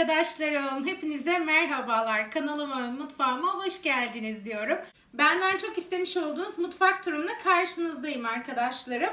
arkadaşlarım. Hepinize merhabalar. Kanalıma mutfağıma hoş geldiniz diyorum. Benden çok istemiş olduğunuz mutfak turumla karşınızdayım arkadaşlarım.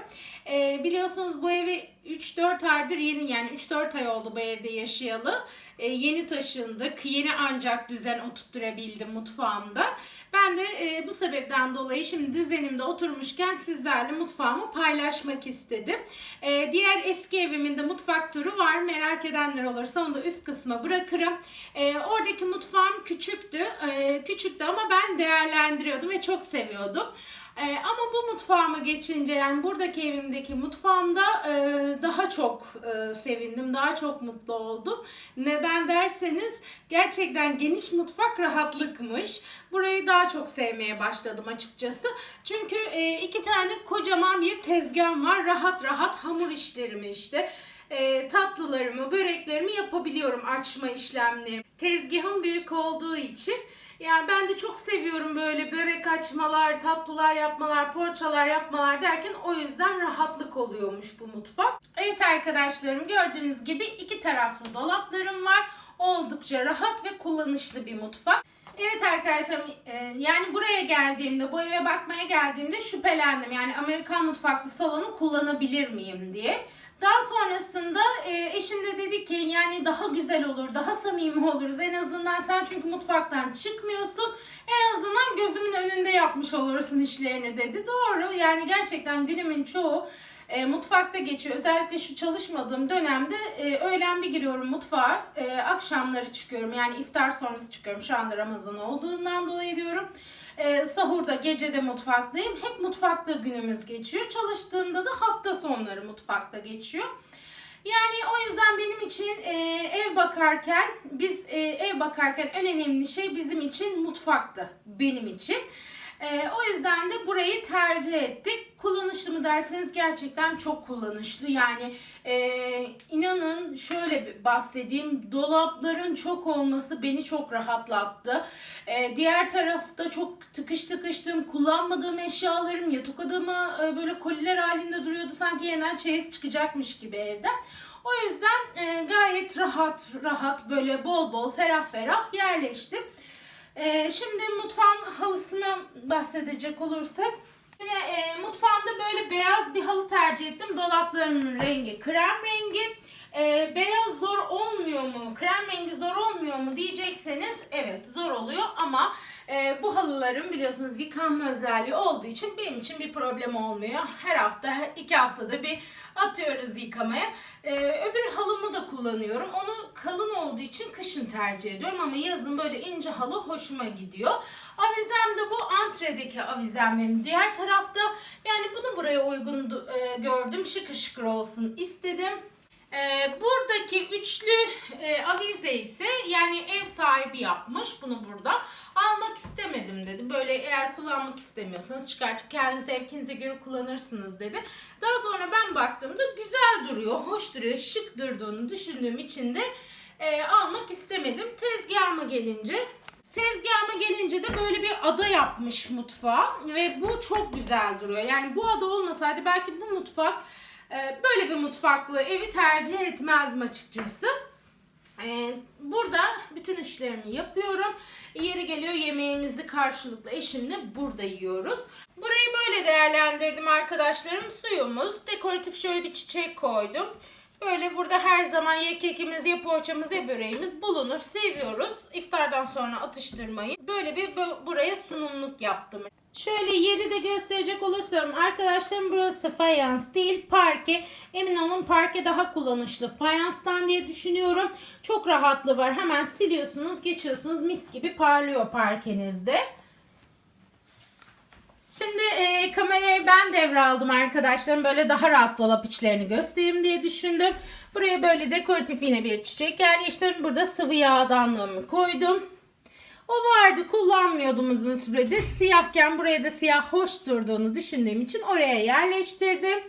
Ee, biliyorsunuz bu evi 3-4 aydır yeni yani 3-4 ay oldu bu evde yaşayalı. Ee, yeni taşındık. Yeni ancak düzen oturtturabildim mutfağımda. Ben de e, bu sebepten dolayı şimdi düzenimde oturmuşken sizlerle mutfağımı paylaşmak istedim. Ee, diğer eski evimin de mutfak turu var. Merak edenler olursa onu da üst kısma bırakırım. Ee, oradaki mutfağım küçüktü. Ee, küçüktü ama ben değerlendiriyordum ve çok seviyordum. Ee, ama bu mutfağıma geçince yani buradaki evimdeki mutfağımda e, daha çok e, sevindim, daha çok mutlu oldum. Neden derseniz gerçekten geniş mutfak rahatlıkmış. Burayı daha çok sevmeye başladım açıkçası. Çünkü e, iki tane kocaman bir tezgahım var. Rahat rahat hamur işlerimi işte e, tatlılarımı, böreklerimi yapabiliyorum açma işlemleri. Tezgahım büyük olduğu için yani ben de çok seviyorum böyle börek açmalar, tatlılar yapmalar, poğaçalar yapmalar derken o yüzden rahatlık oluyormuş bu mutfak. Evet arkadaşlarım gördüğünüz gibi iki taraflı dolaplarım var. Oldukça rahat ve kullanışlı bir mutfak. Evet arkadaşlarım e, yani buraya geldiğimde bu eve bakmaya geldiğimde şüphelendim. Yani Amerikan mutfaklı salonu kullanabilir miyim diye. Daha sonrasında e, eşim de dedi ki yani daha güzel olur, daha samimi oluruz. En azından sen çünkü mutfaktan çıkmıyorsun. En azından gözümün önünde yapmış olursun işlerini dedi. Doğru yani gerçekten günümün çoğu e, mutfakta geçiyor. Özellikle şu çalışmadığım dönemde e, öğlen bir giriyorum mutfağa. E, akşamları çıkıyorum yani iftar sonrası çıkıyorum. Şu anda Ramazan olduğundan dolayı diyorum. E, sahurda, gecede mutfaktayım. Hep mutfakta günümüz geçiyor. Çalıştığımda da hafta sonları mutfakta geçiyor. Yani o yüzden benim için e, ev bakarken, biz e, ev bakarken en önemli şey bizim için mutfaktı. Benim için. E, o yüzden de burayı tercih ettik. Kullanışlı mı derseniz gerçekten çok kullanışlı. Yani e, inanın şöyle bahsedeyim. Dolapların çok olması beni çok rahatlattı. E, diğer tarafta çok tıkış tıkıştım. Kullanmadığım eşyalarım yatak odamı e, böyle koliler halinde duruyordu. Sanki yeniden çeyiz çıkacakmış gibi evden. O yüzden e, gayet rahat rahat böyle bol bol ferah ferah yerleştim. Ee, şimdi mutfağın halısını bahsedecek olursak. Şimdi, e, mutfağımda böyle beyaz bir halı tercih ettim. Dolaplarımın rengi krem rengi. Ee, beyaz zor olmuyor mu? Krem rengi zor olmuyor mu diyecekseniz evet zor oluyor ama e, bu halıların biliyorsunuz yıkanma özelliği olduğu için benim için bir problem olmuyor. Her hafta, iki haftada bir atıyoruz yıkamaya. Ee, öbür halımı da kullanıyorum. Onu kalın olduğu için kışın tercih ediyorum ama yazın böyle ince halı hoşuma gidiyor. Avizem de bu antredeki avizem benim. Diğer tarafta yani bunu buraya uygun e, gördüm. Şıkır şıkır olsun istedim. Ee, buradaki üçlü e, avize ise yani ev sahibi yapmış bunu burada. Almak istemedim dedi. Böyle eğer kullanmak istemiyorsanız çıkartıp kendi zevkinize göre kullanırsınız dedi. Daha sonra ben baktığımda güzel duruyor, hoş duruyor, şık durduğunu düşündüğüm için de e, almak istemedim. Tezgahıma gelince Tezgahıma gelince de böyle bir ada yapmış mutfağa ve bu çok güzel duruyor. Yani bu ada olmasaydı belki bu mutfak e, böyle bir mutfaklı evi tercih etmezdim açıkçası. E, burada bütün işlerimi yapıyorum. Yeri geliyor yemeğimizi karşılıklı eşimle burada yiyoruz. Burayı böyle değerlendirdim arkadaşlarım. Suyumuz, dekoratif şöyle bir çiçek koydum. Böyle burada her zaman ya kekimiz ya poğaçamız ya böreğimiz bulunur. Seviyoruz. İftardan sonra atıştırmayı. Böyle bir bu- buraya sunumluk yaptım. Şöyle yeri de gösterecek olursam arkadaşlarım burası fayans değil parke. Emin olun parke daha kullanışlı fayanstan diye düşünüyorum. Çok rahatlığı var. Hemen siliyorsunuz geçiyorsunuz mis gibi parlıyor parkenizde. Şimdi e, kamerayı ben devraldım arkadaşlarım. Böyle daha rahat dolap içlerini göstereyim diye düşündüm. Buraya böyle dekoratif yine bir çiçek yerleştirdim. Burada sıvı yağdanlığımı koydum. O vardı kullanmıyordum uzun süredir. Siyahken buraya da siyah hoş durduğunu düşündüğüm için oraya yerleştirdim.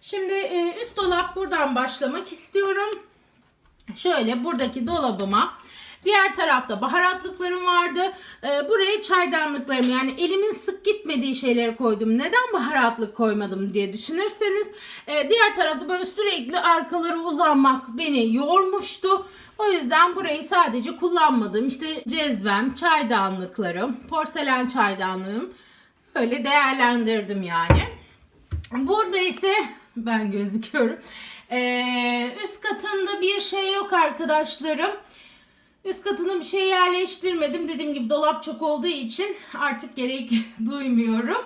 Şimdi e, üst dolap buradan başlamak istiyorum. Şöyle buradaki dolabıma Diğer tarafta baharatlıklarım vardı. Ee, buraya çaydanlıklarım yani elimin sık gitmediği şeyleri koydum. Neden baharatlık koymadım diye düşünürseniz. e, diğer tarafta böyle sürekli arkaları uzanmak beni yormuştu. O yüzden burayı sadece kullanmadım. İşte cezvem, çaydanlıklarım, porselen çaydanlığım öyle değerlendirdim yani. Burada ise ben gözüküyorum. Ee, üst katında bir şey yok arkadaşlarım. Üst katına bir şey yerleştirmedim. Dediğim gibi dolap çok olduğu için artık gerek duymuyorum.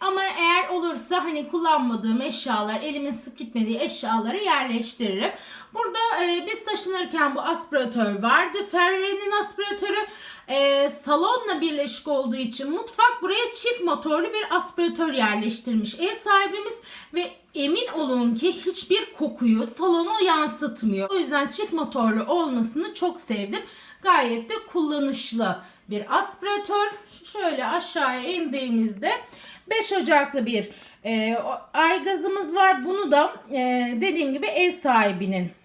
Ama eğer olursa hani kullanmadığım eşyalar, elimin sık gitmediği eşyaları yerleştiririm. Burada e, biz taşınırken bu aspiratör vardı. Ferrari'nin aspiratörü e, salonla birleşik olduğu için mutfak buraya çift motorlu bir aspiratör yerleştirmiş ev sahibimiz ve emin olun ki hiçbir kokuyu salona yansıtmıyor. O yüzden çift motorlu olmasını çok sevdim. Gayet de kullanışlı bir aspiratör. Şöyle aşağıya indiğimizde 5 Ocaklı bir e, aygazımız var. Bunu da e, dediğim gibi ev sahibinin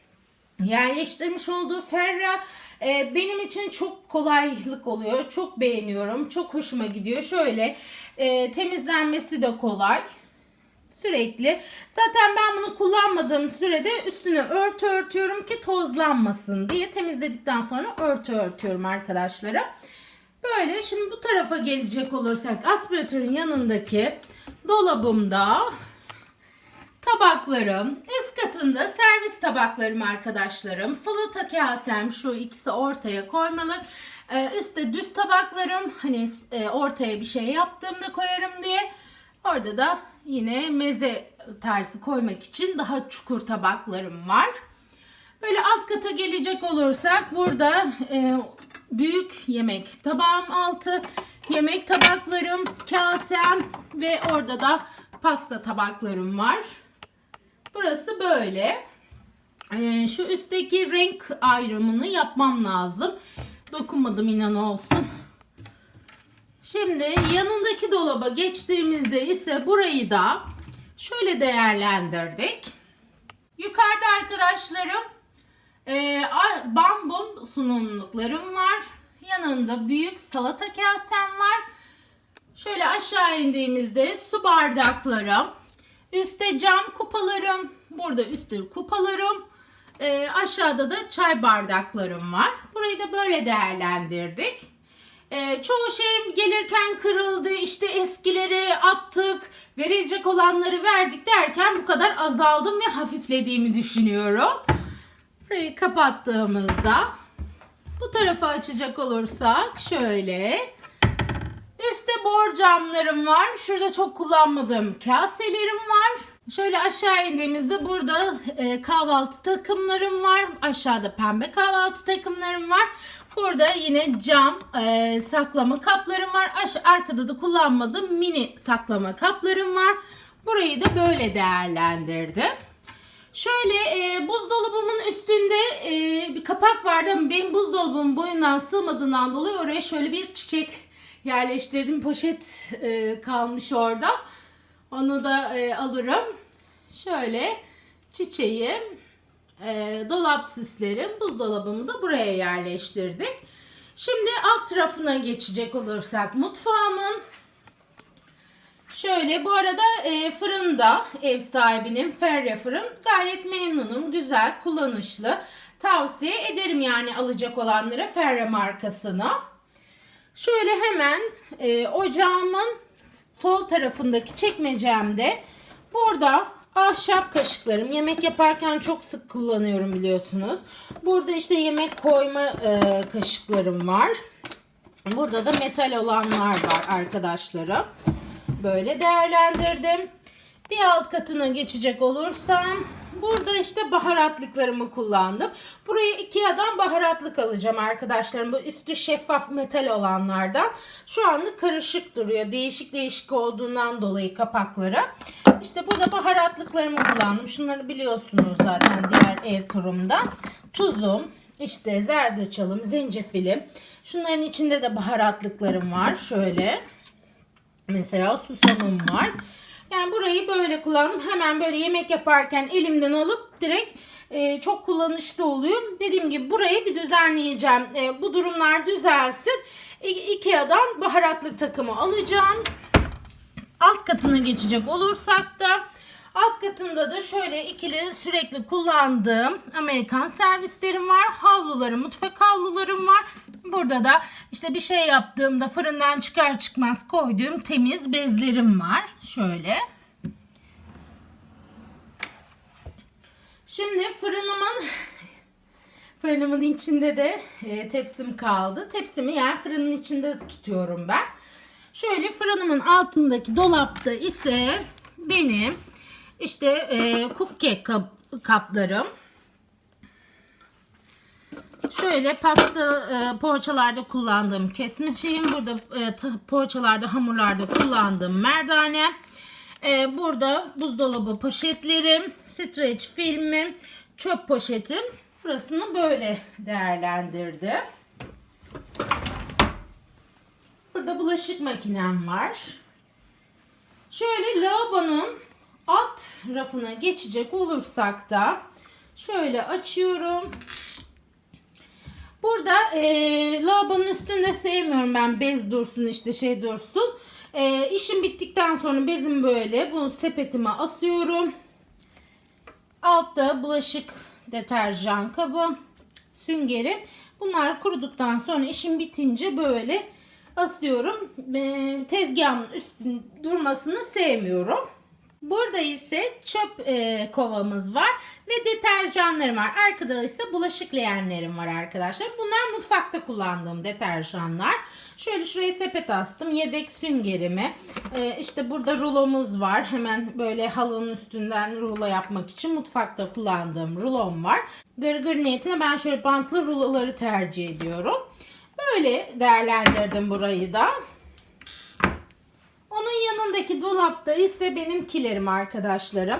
yerleştirmiş olduğu Ferra e, benim için çok kolaylık oluyor. Çok beğeniyorum. Çok hoşuma gidiyor. Şöyle e, temizlenmesi de kolay. Sürekli. Zaten ben bunu kullanmadığım sürede üstüne örtü örtüyorum ki tozlanmasın diye temizledikten sonra örtü örtüyorum arkadaşlara. Böyle şimdi bu tarafa gelecek olursak aspiratörün yanındaki dolabımda tabaklarım, üst katında servis tabaklarım arkadaşlarım, salata kasem şu ikisi ortaya koymalık. Ee, üstte düz tabaklarım hani e, ortaya bir şey yaptığımda koyarım diye. Orada da yine meze tersi koymak için daha çukur tabaklarım var. Böyle alt kata gelecek olursak burada e, büyük yemek tabağım altı, yemek tabaklarım, kasem ve orada da pasta tabaklarım var. Burası böyle. Ee, şu üstteki renk ayrımını yapmam lazım. Dokunmadım inan olsun. Şimdi yanındaki dolaba geçtiğimizde ise burayı da şöyle değerlendirdik. Yukarıda arkadaşlarım e, bambum sunumluklarım var. Yanında büyük salata kasem var. Şöyle aşağı indiğimizde su bardaklarım. Üstte cam kupalarım. Burada üstte kupalarım. E, aşağıda da çay bardaklarım var. Burayı da böyle değerlendirdik. E, çoğu şey gelirken kırıldı. İşte eskileri attık. Verilecek olanları verdik derken bu kadar azaldım ve hafiflediğimi düşünüyorum. Burayı kapattığımızda bu tarafa açacak olursak şöyle Üstte bor camlarım var. Şurada çok kullanmadığım kaselerim var. Şöyle aşağı indiğimizde burada e, kahvaltı takımlarım var. Aşağıda pembe kahvaltı takımlarım var. Burada yine cam e, saklama kaplarım var. Aş arkada da kullanmadığım mini saklama kaplarım var. Burayı da böyle değerlendirdim. Şöyle e, buzdolabımın üstünde e, bir kapak vardı ama benim buzdolabımın boyundan sığmadığından dolayı oraya şöyle bir çiçek yerleştirdim. Poşet e, kalmış orada. Onu da e, alırım. Şöyle çiçeği, e, dolap süslerim, buzdolabımı da buraya yerleştirdik. Şimdi alt tarafına geçecek olursak mutfağımın Şöyle bu arada e, fırında ev sahibinin Ferre fırın gayet memnunum. Güzel, kullanışlı. Tavsiye ederim yani alacak olanlara Ferre markasını. Şöyle hemen e, ocağımın sol tarafındaki çekmecemde burada ahşap kaşıklarım. Yemek yaparken çok sık kullanıyorum biliyorsunuz. Burada işte yemek koyma e, kaşıklarım var. Burada da metal olanlar var arkadaşlarım. Böyle değerlendirdim. Bir alt katına geçecek olursam burada işte baharatlıklarımı kullandım. Buraya Ikea'dan baharatlık alacağım arkadaşlarım. Bu üstü şeffaf metal olanlardan. Şu anda karışık duruyor. Değişik değişik olduğundan dolayı kapakları. İşte burada baharatlıklarımı kullandım. Şunları biliyorsunuz zaten diğer ev turumda. Tuzum, işte zerdeçalım, zencefilim. Şunların içinde de baharatlıklarım var. Şöyle. Mesela susamım var. Yani burayı böyle kullandım. Hemen böyle yemek yaparken elimden alıp direkt e, çok kullanışlı oluyor. Dediğim gibi burayı bir düzenleyeceğim. E, bu durumlar düzelsin. I- Ikea'dan baharatlık takımı alacağım. Alt katına geçecek olursak da alt katında da şöyle ikili sürekli kullandığım Amerikan servislerim var. Havlularım, mutfak havlularım var. Burada da işte bir şey yaptığımda fırından çıkar çıkmaz koyduğum temiz bezlerim var. Şöyle. Şimdi fırınımın fırınımın içinde de e, tepsim kaldı. Tepsimi yani fırının içinde tutuyorum ben. Şöyle fırınımın altındaki dolapta ise benim işte e, cupcake kap- kaplarım. Şöyle pasta e, poğaçalarda kullandığım kesme şeyim. Burada e, poğaçalarda, hamurlarda kullandığım merdane. E, burada buzdolabı poşetlerim, streç filmim, çöp poşetim. Burasını böyle değerlendirdim. Burada bulaşık makinem var. Şöyle lavabonun rafına geçecek olursak da şöyle açıyorum. Burada e, lavabonun üstünde sevmiyorum ben bez dursun işte şey dursun. E, işim bittikten sonra bezim böyle bunu sepetime asıyorum. Altta bulaşık deterjan kabı, süngerim. Bunlar kuruduktan sonra işim bitince böyle asıyorum. E, tezgahın üstün durmasını sevmiyorum. Burada ise çöp e, kovamız var ve deterjanlarım var. Arkada ise bulaşık leğenlerim var arkadaşlar. Bunlar mutfakta kullandığım deterjanlar. Şöyle şuraya sepet astım. Yedek süngerimi. E, işte burada rulomuz var. Hemen böyle halının üstünden rulo yapmak için mutfakta kullandığım rulom var. Gırgır niyetine ben şöyle bantlı ruloları tercih ediyorum. Böyle değerlendirdim burayı da. Onun yanındaki dolapta ise benim kilerim arkadaşlarım.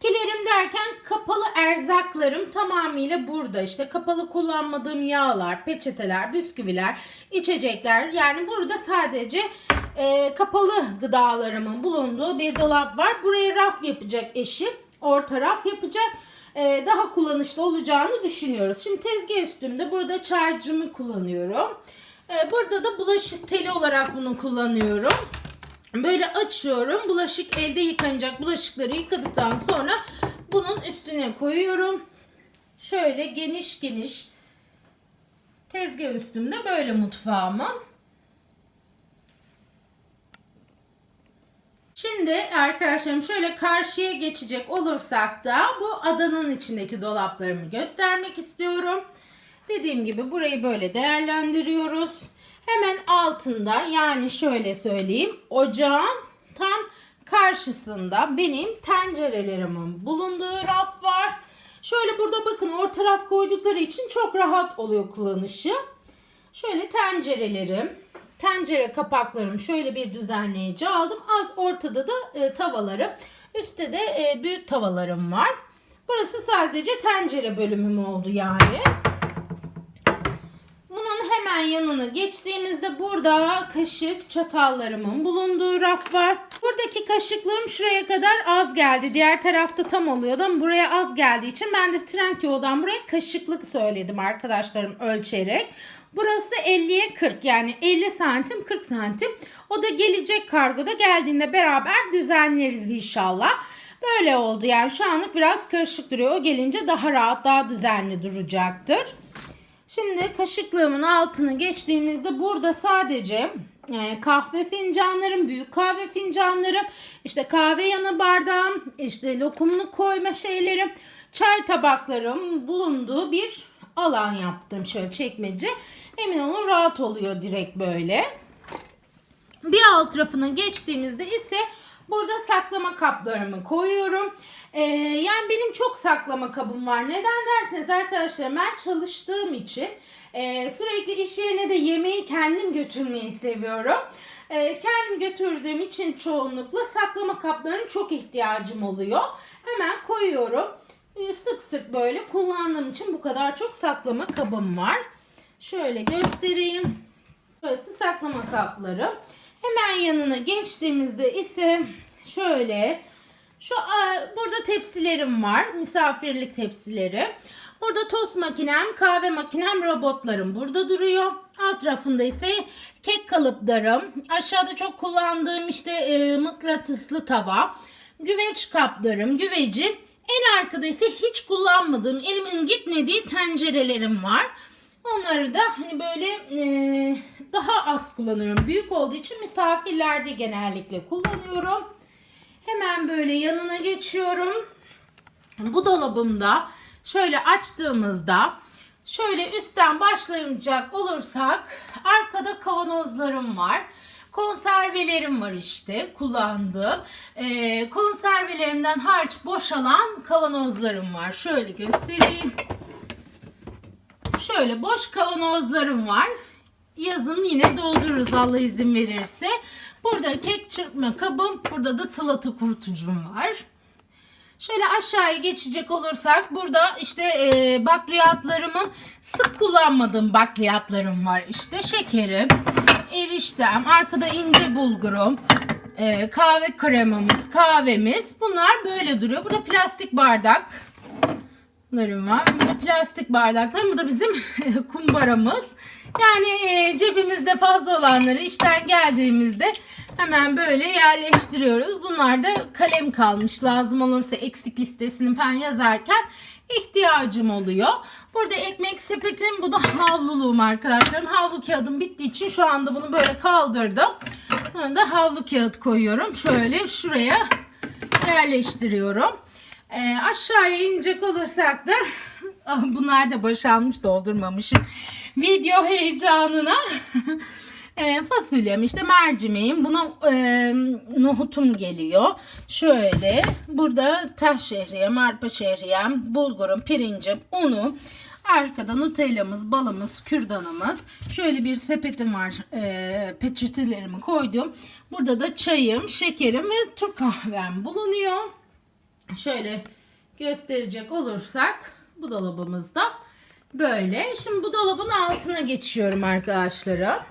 Kilerim derken kapalı erzaklarım tamamıyla burada. İşte kapalı kullanmadığım yağlar, peçeteler, bisküviler, içecekler. Yani burada sadece e, kapalı gıdalarımın bulunduğu bir dolap var. Buraya raf yapacak eşim. Orta raf yapacak. E, daha kullanışlı olacağını düşünüyoruz. Şimdi tezgah üstümde burada çaycımı kullanıyorum. E, burada da bulaşık teli olarak bunu kullanıyorum. Böyle açıyorum. Bulaşık elde yıkanacak bulaşıkları yıkadıktan sonra bunun üstüne koyuyorum. Şöyle geniş geniş tezgah üstümde böyle mutfağımı. Şimdi arkadaşlarım şöyle karşıya geçecek olursak da bu adanın içindeki dolaplarımı göstermek istiyorum. Dediğim gibi burayı böyle değerlendiriyoruz. Hemen altında yani şöyle söyleyeyim ocağın tam karşısında benim tencerelerimin bulunduğu raf var. Şöyle burada bakın orta raf koydukları için çok rahat oluyor kullanışı. Şöyle tencerelerim, tencere kapaklarım şöyle bir düzenleyici aldım. Alt ortada da e, tavalarım. Üstte de e, büyük tavalarım var. Burası sadece tencere bölümüm oldu yani. Bunun hemen yanına geçtiğimizde burada kaşık çatallarımın bulunduğu raf var. Buradaki kaşıklığım şuraya kadar az geldi. Diğer tarafta tam oluyordu ama buraya az geldiği için ben de Trendyol'dan buraya kaşıklık söyledim arkadaşlarım ölçerek. Burası 50'ye 40 yani 50 santim 40 santim. O da gelecek kargoda geldiğinde beraber düzenleriz inşallah. Böyle oldu yani şu anlık biraz karışık duruyor. O gelince daha rahat daha düzenli duracaktır. Şimdi kaşıklığımın altını geçtiğimizde burada sadece e, kahve fincanlarım, büyük kahve fincanlarım, işte kahve yanı bardağım, işte lokumlu koyma şeylerim, çay tabaklarım bulunduğu bir alan yaptım şöyle çekmece. Emin olun rahat oluyor direkt böyle. Bir alt rafına geçtiğimizde ise burada saklama kaplarımı koyuyorum. Ee, yani benim çok saklama kabım var. Neden derseniz arkadaşlar ben çalıştığım için e, sürekli iş yerine de yemeği kendim götürmeyi seviyorum. E, kendim götürdüğüm için çoğunlukla saklama kaplarına çok ihtiyacım oluyor. Hemen koyuyorum. E, sık sık böyle kullandığım için bu kadar çok saklama kabım var. Şöyle göstereyim. Burası saklama kapları. Hemen yanına geçtiğimizde ise Şöyle. Şu burada tepsilerim var. Misafirlik tepsileri. Burada tost makinem, kahve makinem, robotlarım burada duruyor. Alt tarafında ise kek kalıplarım. Aşağıda çok kullandığım işte e, mıknatıslı tava. Güveç kaplarım, güvecim. En arkada ise hiç kullanmadığım, elimin gitmediği tencerelerim var. Onları da hani böyle e, daha az kullanıyorum. Büyük olduğu için misafirlerde genellikle kullanıyorum. Hemen böyle yanına geçiyorum. Bu dolabımda şöyle açtığımızda şöyle üstten başlayacak olursak arkada kavanozlarım var. Konservelerim var işte kullandığım. Ee, konservelerimden hariç boşalan kavanozlarım var. Şöyle göstereyim. Şöyle boş kavanozlarım var. Yazın yine doldururuz Allah izin verirse. Burada kek çırpma kabım, burada da salata kurutucum var. Şöyle aşağıya geçecek olursak burada işte e, bakliyatlarımın sık kullanmadığım bakliyatlarım var. İşte şekerim, eriştem, arkada ince bulgurum, e, kahve kremamız, kahvemiz. Bunlar böyle duruyor. Burada plastik bardak. Bunlarım var. Burada plastik bardaklar. Bu da bizim kumbaramız. Yani e, cebimizde fazla olanları işten geldiğimizde hemen böyle yerleştiriyoruz. Bunlar da kalem kalmış. Lazım olursa eksik listesini falan yazarken ihtiyacım oluyor. Burada ekmek sepetim. Bu da havluluğum arkadaşlarım. Havlu kağıdım bittiği için şu anda bunu böyle kaldırdım. Bunu da havlu kağıt koyuyorum. Şöyle şuraya yerleştiriyorum. E, aşağıya inecek olursak da Ah, bunlar da boşalmış doldurmamışım. Video heyecanına e, fasulyem işte mercimeğim buna e, nohutum geliyor. Şöyle burada taş şehriyem, arpa şehriyem, bulgurum, pirincim, unu. Arkada nutellamız, balımız, kürdanımız. Şöyle bir sepetim var. E, peçetelerimi koydum. Burada da çayım, şekerim ve Türk kahvem bulunuyor. Şöyle gösterecek olursak bu dolabımızda böyle. Şimdi bu dolabın altına geçiyorum arkadaşlarım.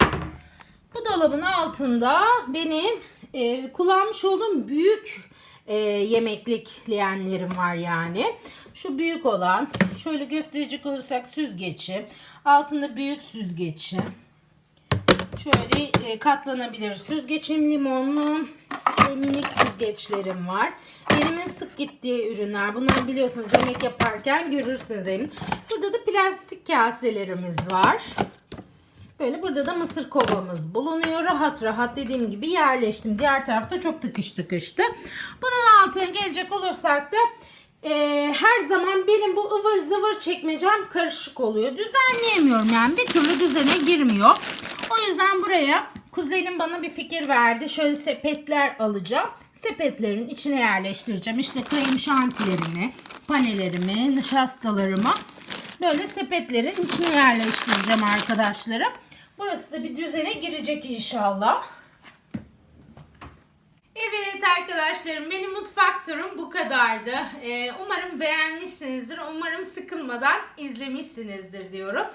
Bu dolabın altında benim e, kullanmış olduğum büyük e, yemeklikleyenlerim var yani. Şu büyük olan şöyle gösterecek olursak süzgeci. Altında büyük süzgeci. Şöyle e, katlanabilir süzgecim limonlu. Minik süzgeçlerim var. Elimin sık gittiği ürünler. Bunları biliyorsunuz yemek yaparken görürsünüz emin. Burada da plastik kaselerimiz var. Böyle burada da mısır kovamız bulunuyor. Rahat rahat dediğim gibi yerleştim. Diğer tarafta çok tıkış tıkıştı. Bunun altına gelecek olursak da e, her zaman benim bu ıvır zıvır çekmecem karışık oluyor. Düzenleyemiyorum yani bir türlü düzene girmiyor. O yüzden buraya kuzenim bana bir fikir verdi. Şöyle sepetler alacağım. Sepetlerin içine yerleştireceğim. İşte krem şantilerimi, panelerimi, nişastalarımı böyle sepetlerin içine yerleştireceğim arkadaşlarım. Burası da bir düzene girecek inşallah. Evet arkadaşlarım benim mutfak turum bu kadardı. Ee, umarım beğenmişsinizdir. Umarım sıkılmadan izlemişsinizdir diyorum.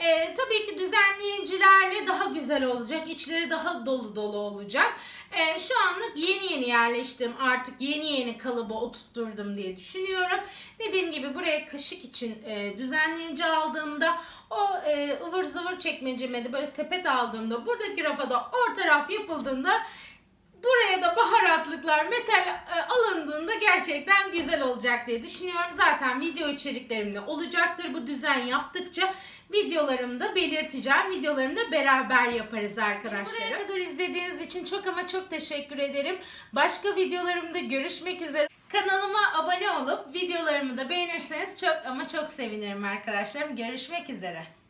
Ee, tabii ki düzenleyicilerle daha güzel olacak. İçleri daha dolu dolu olacak. Ee, şu anlık yeni yeni yerleştim. Artık yeni yeni kalıba oturtturdum diye düşünüyorum. Dediğim gibi buraya kaşık için e, düzenleyici aldığımda o e, ıvır zıvır çekmeceme böyle sepet aldığımda buradaki rafa da orta raf yapıldığında Buraya da baharatlıklar metal e, alındığında gerçekten güzel olacak diye düşünüyorum. Zaten video içeriklerimde olacaktır. Bu düzen yaptıkça videolarımda belirteceğim. Videolarımda beraber yaparız arkadaşlar. Buraya kadar izlediğiniz için çok ama çok teşekkür ederim. Başka videolarımda görüşmek üzere. Kanalıma abone olup videolarımı da beğenirseniz çok ama çok sevinirim arkadaşlarım. Görüşmek üzere.